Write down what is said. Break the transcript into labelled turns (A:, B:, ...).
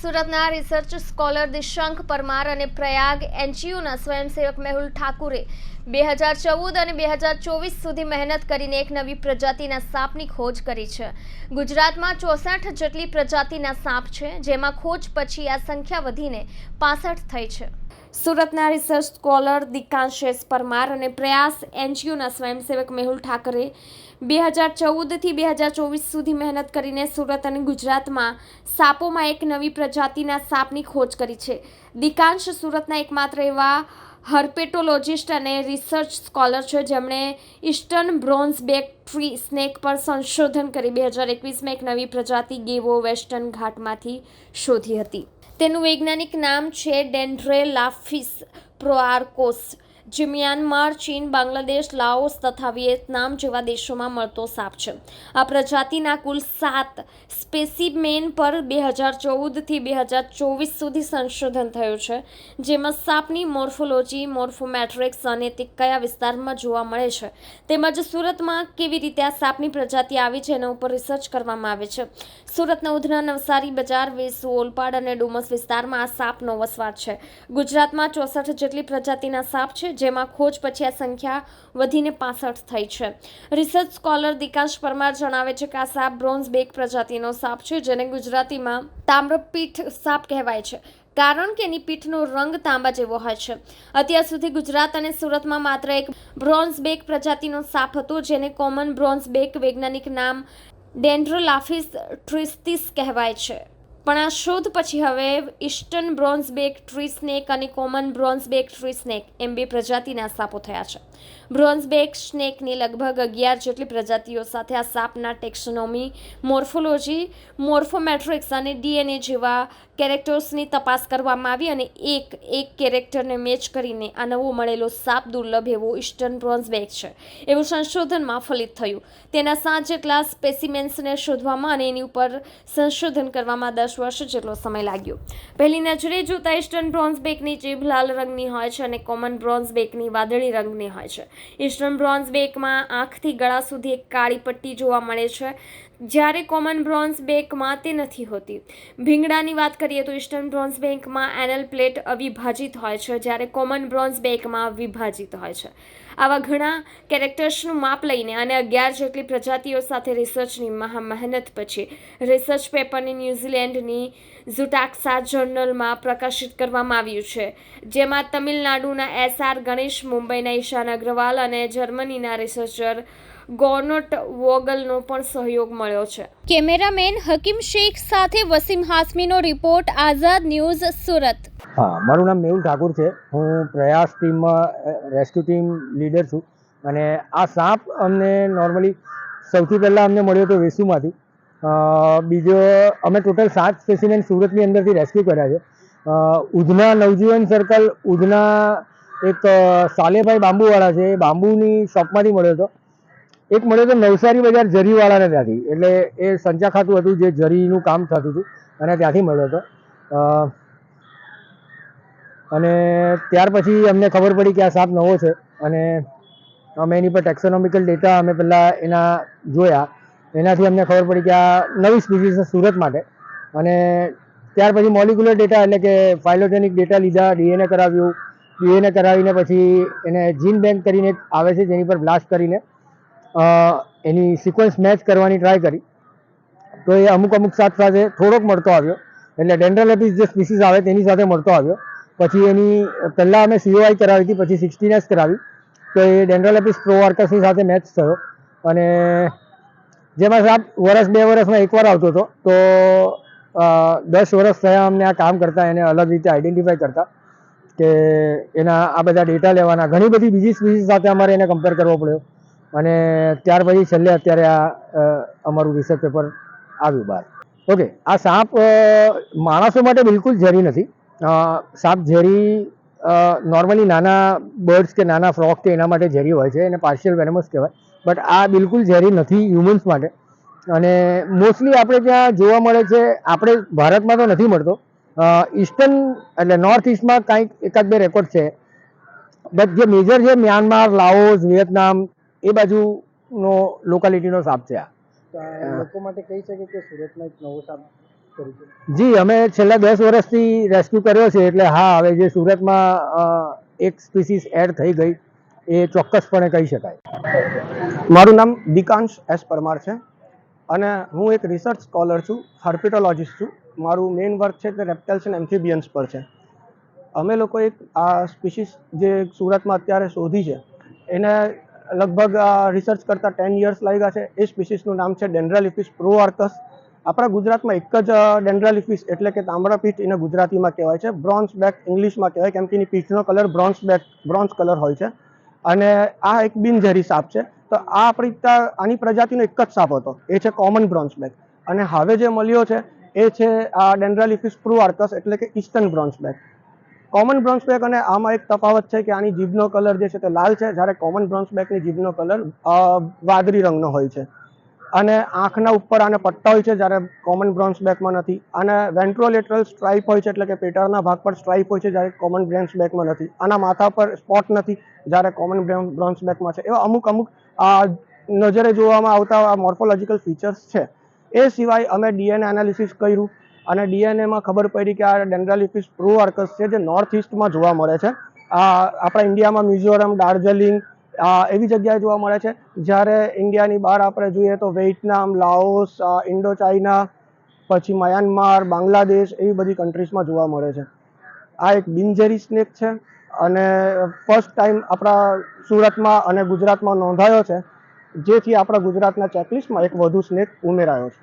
A: સુરતના research scholar દિશાંક Parmar અને પ્રયાગ એનજીઓના સ્વયંસેવક મેહુલ ઠાકુરે બે હજાર ચૌદ અને બે હજાર ચોવીસ સુધી મહેનત કરીને એક નવી પ્રજાતિના સાપની ખોજ કરી છે. ગુજરાતમાં ચોસઠ જેટલી પ્રજાતિના સાપ છે, જેમાં ખોજ પછી આ સંખ્યા વધીને પાસઠ થઈ છે. સુરતના રિસર્ચ સ્કોલર દિકાંશેશ પરમાર અને પ્રયાસ એનજીઓના સ્વયંસેવક મેહુલ ઠાકરે બે હજાર ચૌદથી બે હજાર ચોવીસ સુધી મહેનત કરીને સુરત અને ગુજરાતમાં સાપોમાં એક નવી પ્રજાતિના સાપની ખોજ કરી છે. દિકાંશ સુરતના એકમાત્ર એવા હર્પેટોલોજિસ્ટ અને રિસર્ચ સ્કોલર છે. જેમણે eastern bronze back tree snake પર સંશોધન કરી બે હજાર એકવીસમાં એક નવી પ્રજાતિ ગેવો વેસ્ટર્ન ઘાટમાંથી શોધી હતી. તેનું વૈજ્ઞાનિક નામ છે ડેન્ડ્રેલાફિસ પ્રોઆર્કોસ. જે મ્યાનમાર, ચીન, બાંગ્લાદેશ, લાઓસ તથા વિયેતનામ જેવા દેશોમાં મળતો સાપ છે. આ પ્રજાતિના કુલ સાત સ્પેસીમેન પર બે હજાર ચૌદથી બે હજાર ચોવીસ સુધી સંશોધન થયું છે, જેમાં સાપની મોર્ફોલોજી, મોર્ફોમેટ્રિક્સ અને તે કયા વિસ્તારમાં જોવા મળે છે, તેમજ સુરતમાં કેવી રીતે આ સાપની પ્રજાતિ આવી છે એના ઉપર રિસર્ચ કરવામાં આવે છે. સુરતના ઉધના નવસારી બજાર, વેસુ, ઓલપાડ અને ડુમસ વિસ્તારમાં આ સાપનો વસવાટ છે. ગુજરાતમાં ચોસઠ જેટલી પ્રજાતિના સાપ છે જેમાં ખોજ પછી આ સંખ્યા વધીને પાસઠ થઈ છે. રિસર્ચ સ્કોલર દિકાશ પરમાર જણાવે છે કે આ સાપ બ્રોન્ઝ બેક પ્રજાતિનો સાપ છે, જેને ગુજરાતીમાં તામ્રપીઠ સાપ કહેવાય છે, કારણ કે એની પીઠનો રંગ તાંબા જેવો હોય છે. અત્યાર સુધી ગુજરાત અને સુરતમાં માત્ર એક બ્રોન્ઝ બેક પ્રજાતિનો સાપ હતો, જેને કોમન બ્રોન્ઝ બેક વૈજ્ઞાનિક નામ ડેન્ડ્રોલાફિસ ટ્રિસ્ટિસ કહેવાય છે. પણ આ શોધ પછી હવે eastern bronze back tree snake અને common bronze back tree snake એમ બે પ્રજાતિના સાપો થયા છે. બ્રોન્ઝ બેક સ્નેકની લગભગ અગિયાર જેટલી પ્રજાતિઓ સાથે આ સાપના ટેક્સોનોમી, મોર્ફોલોજી, મોર્ફોમેટ્રિક્સ અને ડીએનએ જેવા કેરેક્ટર્સની તપાસ કરવામાં આવી અને એક એક કેરેક્ટરને મેચ કરીને આ નવો મળેલો સાપ દુર્લભ એવો ઇસ્ટર્ન બ્રોન્ઝ બેક છે. એવું સંશોધનમાં ફલિત થયું. તેના સાત જેટલા સ્પેસિમેન્સને શોધવામાં અને એની ઉપર સંશોધન કરવામાં દસ વર્ષ જેટલો સમય લાગ્યો. પહેલી નજરે જોતા ઈસ્ટર્ન બ્રોન્ઝ બેકની જીભ લાલ રંગની હોય છે અને કોમન બ્રોન્ઝ બેકની વાદળી રંગની હોય છે. ઇસ્ટર્ન બ્રોન્ઝ બેકમાં આંખથી ગળા સુધી એક કાળી પટ્ટી જોવા મળે છે. જ્યારે કોમન બ્રોન્ઝ બેકમાં તે નથી હોતી. ભીંગડાની વાત કરીએ તો ઇસ્ટર્ન બ્રોન્ઝ બેંકમાં એનલ પ્લેટ અવિભાજિત હોય છે, જ્યારે કોમન બ્રોન્ઝ બેકમાં વિભાજિત હોય છે. આવા ઘણા કેરેક્ટર્સનું માપ લઈને અને અગિયાર જેટલી પ્રજાતિઓ સાથે રિસર્ચની મહા મહેનત પછી રિસર્ચ પેપરની ન્યૂઝીલેન્ડની ઝુટાક્સા જર્નલમાં પ્રકાશિત કરવામાં આવ્યું છે, જેમાં તમિલનાડુના એસ આર ગણેશ, મુંબઈના ઈશાન અગ્રવાલ અને જર્મનીના રિસર્ચર ગોર્નોટ વોગલનો પણ સહયોગ મળ્યો છે. કેમેરામેન હકીમ શેખ સાથે વસીમ હાસમીનો રિપોર્ટ આઝાદ ન્યૂઝ સુરત.
B: હા મારું નામ મેહુલ ઠાકુર છે. હું પ્રયાસ ટીમમાં રેસ્ક્યુ ટીમ લીડર છું. અને આ સાપ અમને નોર્મલી સૌથી પહેલાં અમને મળ્યો હતો વેસુમાંથી. બીજો અમે ટોટલ સાત સ્પેસિમેન સુરતની અંદરથી રેસ્ક્યુ કર્યા છે. ઉધના નવજીવન સર્કલ ઉધના એક સાલેભાઈ બાંબુવાળા છે. એ બાંબુની શોપમાંથી મળ્યો હતો. એક મળ્યો તો નવસારી બજાર જરીવાળાને ત્યાંથી. એટલે એ સંચા ખાતું હતું, જે જરીનું કામ થતું હતું, અને ત્યાંથી મળ્યો હતો. અને ત્યાર પછી અમને ખબર પડી કે આ સાપ નવો છે, અને અમે એની પર ટેક્સોનોમિકલ ડેટા અમે પહેલાં એના જોયા. એનાથી અમને ખબર પડી કે આ નવી સ્પીસીસ છે સુરત માટે. અને ત્યાર પછી મોલિક્યુલર ડેટા એટલે કે ફાઇલોજેનિક ડેટા લીધા ડીએનએ કરાવ્યું. ડીએનએ કરાવીને પછી એને જીન બેંક કરીને આવે છે, જેની પર બ્લાસ્ટ કરીને એની સિક્વન્સ મેચ કરવાની ટ્રાય કરી. તો એ અમુક અમુક શાક સાથે થોડોક મળતો આવ્યો. એટલે ડેન્ડ્રલેપિસ જે સ્પીસીસ આવે તેની સાથે મળતો આવ્યો. પછી એની, પહેલાં અમે સીઓઆઈ કરાવી હતી, પછી સિક્સટીન એસ કરાવી. તો એ ડેન્ડ્રલેપિસ પ્રોવાર્કસની સાથે મેચ થયો. અને જેમાં સાહેબ વર્ષ બે વર્ષમાં એકવાર આવતો હતો. તો દસ વર્ષ થયા અમને આ કામ કરતા, એને અલગ રીતે આઈડેન્ટિફાઈ કરતા કે એના આ બધા ડેટા લેવાના. ઘણી બધી બીજી સ્પીસીસ સાથે અમારે એને કમ્પેર કરવો પડ્યો. અને ત્યાર પછી છેલ્લે અત્યારે આ અમારું રિસર્ચ પેપર આવ્યું બહાર. ઓકે આ સાપ માણસો માટે બિલકુલ ઝેરી નથી. સાપ ઝેરી નોર્મલી નાના બર્ડ્સ કે નાના ફ્રોક કે એના માટે ઝેરી હોય છે, એને પાર્શિયલ વેનેમસ કહેવાય. બટ આ બિલકુલ ઝેરી નથી હ્યુમન્સ માટે. અને મોસ્ટલી આપણે ત્યાં જોવા મળે છે, આપણે ભારતમાં તો નથી મળતો. ઈસ્ટર્ન એટલે નોર્થ ઇસ્ટમાં કાંઈક એકાદ બે રેકોર્ડ છે. બટ જે મેજર છે મ્યાનમાર લાઓસ વિયેતનામ એ બાજુનો લોકાલિટીનો સાપ છે આ.
C: લોકો માટે કહી શકે કે સુરતમાં એક નવો સાપ
B: જી અમે છેલ્લા દસ વર્ષથી રેસ્ક્યુ કર્યો છે એટલે હા હવે જે સુરતમાં એક સ્પીસીસ એડ થઈ ગઈ એ ચોક્કસપણે કહી શકાય.
C: મારું નામ દિકાંશ એસ પરમાર છે અને હું એક રિસર્ચ સ્કોલર છું હર્પિટોલોજિસ્ટ છું. મારું મેઇન વર્ક છે તે રેપ્ટાઇલ્સ એન્ડ એમ્ફિબિયન્સ પર છે. અમે લોકો એક આ સ્પીસીસ જે સુરતમાં અત્યારે શોધી છે એને લગભગ રિસર્ચ કરતાં ટેન યર્સ લાગ્યા છે. એ સ્પીસીસનું નામ છે ડેન્ડ્રાલિફિસ પ્રોઆર્કસ આપણા ગુજરાતમાં એક જ ડેન્ડ્રાલિફિસ એટલે કે તાંબડાપીઠ એને ગુજરાતીમાં કહેવાય છે. બ્રોન્ઝ બેક ઇંગ્લિશમાં કહેવાય કેમ કે એની પીઠનો colour bronze back bronze colour હોય છે. અને આ એક બિનઝેરી સાપ છે. તો આ આપણી આની પ્રજાતિનો એક જ સાપ હતો. એ છે કોમન બ્રોન્ઝ બેક અને હવે જે મળ્યો છે, એ છે આ ડેન્ડ્રાલિફિસ પ્રુઆર્કસ એટલે કે eastern bronze back common bronze back અને આમાં એક તફાવત છે કે આની જીભનો કલર જે છે તે લાલ છે. જ્યારે કોમન બ્રોન્ઝ બેકની જીભનો કલર વાદળી રંગનો હોય છે. અને આંખના ઉપર આને પટ્ટા હોય છે જ્યારે કોમન બ્રોન્ઝ બેકમાં નથી. અને વેન્ટ્રોલેટરલ સ્ટ્રાઇપ હોય છે એટલે કે પેટાળના ભાગ પર સ્ટ્રાઇપ હોય છે જ્યારે કોમન બ્રોન્ઝ બેકમાં નથી. આના માથા પર સ્પોટ નથી જ્યારે કોમન બ્રોન્ઝ બેકમાં છે. એવા અમુક અમુક નજરે જોવામાં આવતા મોર્ફોલોજીકલ ફીચર્સ છે. એ સિવાય અમે ડીએનએ એનાલિસિસ કર્યું. અને ડીએનએમાં ખબર પડી કે આ ડેન્ડ્રાલિફિસ પ્રુઆર્કસ છે જે નોર્થ ઇસ્ટમાં જોવા મળે છે. આ આપણા ઇન્ડિયામાં મિઝોરમ, દાર્જિલિંગ એવી જગ્યાએ જોવા મળે છે. જ્યારે ઇન્ડિયાની બહાર આપણે જોઈએ તો વિયેટનામ લાઓસ ઇન્ડો ચાઇના પછી મ્યાનમાર, બાંગ્લાદેશ એવી બધી કન્ટ્રીઝમાં જોવા મળે છે. આ એક બિનઝેરી સ્નેક છે અને ફર્સ્ટ ટાઈમ આપણા સુરતમાં અને ગુજરાતમાં નોંધાયો છે. જેથી આપણા ગુજરાતના ચેકલિસ્ટમાં એક વધુ સ્નેક ઉમેરાયો છે.